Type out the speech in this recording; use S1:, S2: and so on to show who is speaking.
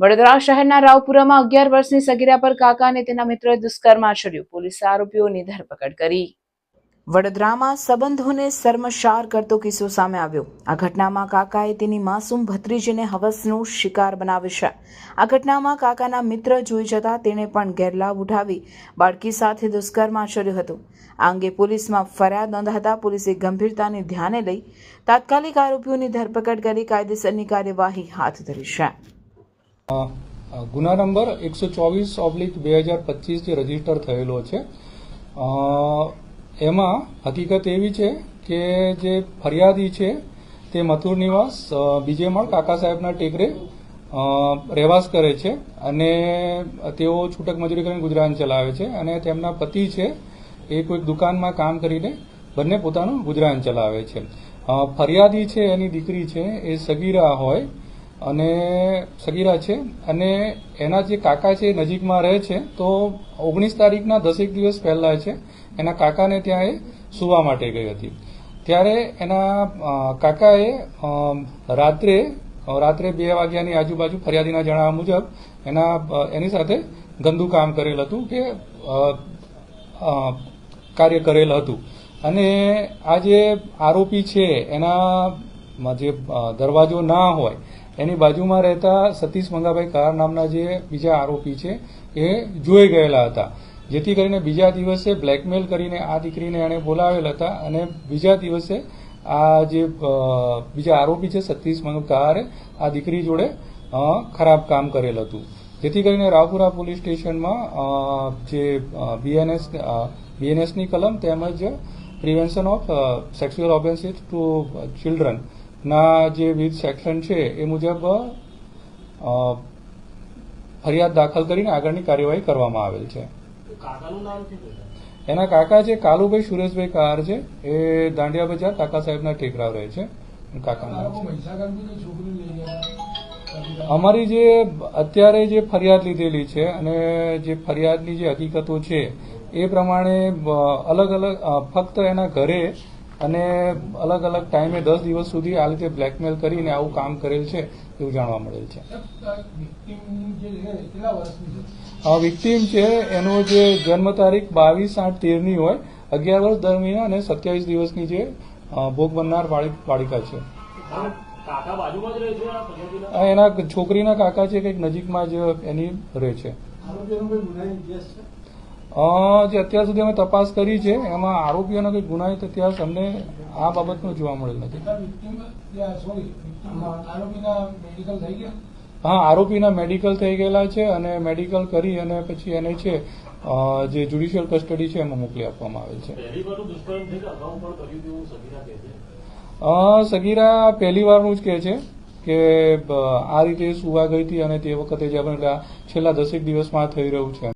S1: વડોદરા શહેરના રાવપુરામાં અગિયાર વર્ષની સગીરા પર કાકા અને તેના મિત્રોએ દુષ્કર્મ આચર્યું. પોલીસે આરોપીઓની ધરપકડ કરી. વડોદરામાં સંબંધોને શર્મશાર કરતો કિસ્સો સામે આવ્યો. આ ઘટનામાં કાકાએ તેની માસૂમ ભત્રીજીને હવસનો શિકાર બનાવ્યો છે. આ ઘટનામાં કાકાના મિત્ર જોઈ જતા તેણે પણ ગેરલાભ ઉઠાવી બાળકી સાથે દુષ્કર્મ આચર્યો હતો. આ અંગે પોલીસમાં ફરિયાદ નોંધાતા પોલીસે ગંભીરતાને ધ્યાને લઈ તાત્કાલિક આરોપીઓની ધરપકડ કરી કાયદેસરની કાર્યવાહી હાથ ધરી છે.
S2: ગુના નંબર એકસો ચોવીસ ઓબ્લિક બે હજાર પચીસ જે રજિસ્ટર થયેલો છે. એમાં હકીકત એવી છે કે જે ફરિયાદી છે તે મથુર નિવાસ બીજે માળ કાકા સાહેબના ટેકરે રહેવાસ કરે છે અને તેઓ છૂટક મજૂરી કરીને ગુજરાન ચલાવે છે અને તેમના પતિ છે એ કોઈક દુકાનમાં કામ કરીને બંને પોતાનું ગુજરાન ચલાવે છે. ફરિયાદી છે એની દીકરી છે એ સગીરા હોય અને સગીરા છે. અને એના જે કાકા છે એ નજીકમાં રહે છે. તો ઓગણીસ તારીખના દસેક દિવસ પહેલા છે. એના કાકાને ત્યાં એ સુવા માટે ગઈ હતી. ત્યારે એના કાકાએ રાત્રે રાત્રે બે વાગ્યાની આજુબાજુ ફરિયાદીના જણાવ્યા મુજબ એના એની સાથે ગંદુ કામ કરેલ હતું કે કાર્ય કરેલ હતું. અને આ જે આરોપી છે, એના જે દરવાજો ના હોય એની બાજુમાં રહેતા સતીશ મંગાભાઈ કાર નામના જે બીજા આરોપી છે, એ જોઈ ગયેલા હતા. જેથી કરીને બીજા દિવસે બ્લેકમેલ કરીને આ દીકરીને એણે બોલાવેલ હતા અને બીજા દિવસે આ જે બીજા આરોપી છે, સતીશ મંગાભાઈ આ દીકરી જોડે ખરાબ કામ કરેલ હતું. જેથી કરીને રાવપુરા પોલીસ સ્ટેશનમાં જે બીએનએસ બીએનએસની કલમ તેમજ prevention of sexual offences to children ના જે વિવિધ સેક્શન છે એ મુજબ ફરિયાદ દાખલ કરીને આગળની કાર્યવાહી કરવામાં આવેલ છે.
S3: કાકાનું નામ શું છે
S2: એના કાકા છે કાલુભાઈ સુરેશભાઈ કાર છે. એ દાંડિયા બજાર કાકા સાહેબના ટેકરાવ રહે છે. કાકાનું અમારી જે અત્યારે જે ફરિયાદ લીધેલી છે અને જે ફરિયાદની જે હકીકતો છે એ પ્રમાણે અલગ અલગ ફક્ત એના ઘરે અને અલગ અલગ ટાઈમે દસ દિવસ સુધી આ રીતે બ્લેકમેલ કરીને આવું કામ કરેલ છે એવું જાણવા મળેલ છે. વિક્ટીમ છે એનો જે જન્મ તારીખ બાવીસ આઠ તેરની હોય અગિયાર વર્ષ દરમિયાન અને સત્યાવીસ દિવસની જે ભોગ બનનાર બાળક છે.
S3: કાકા બાજુમાં જ રહે છે આ ફરિયાદીના
S2: આ એના છોકરીના કાકા છે કંઈક નજીકમાં જ એની રહે છે? જે અત્યાર સુધી અમે તપાસ કરી છે એમાં આરોપીઓનો કંઈ ગુનાહિત ઇતિહાસ અમને આ બાબતનો જોવા મળેલ નથી. હા આરોપીના મેડિકલ થઈ ગયેલા છે અને મેડિકલ કરી અને પછી એને છે જે જ્યુડિશિયલ કસ્ટડી છે એમાં મોકલી આપવામાં આવેલ છે.
S3: પહેલી વારનું દુષ્કર્મ છે કે અગાઉ પણ કર્યું હતું સગીરા કહે છે?
S2: અ, સગીરા પહેલી વારનું જ કહે છે કે આ રીતે સુવા ગઈ હતી અને તે વખતે જે આપણે છેલ્લા દસેક દિવસમાં થઈ રહ્યું છે.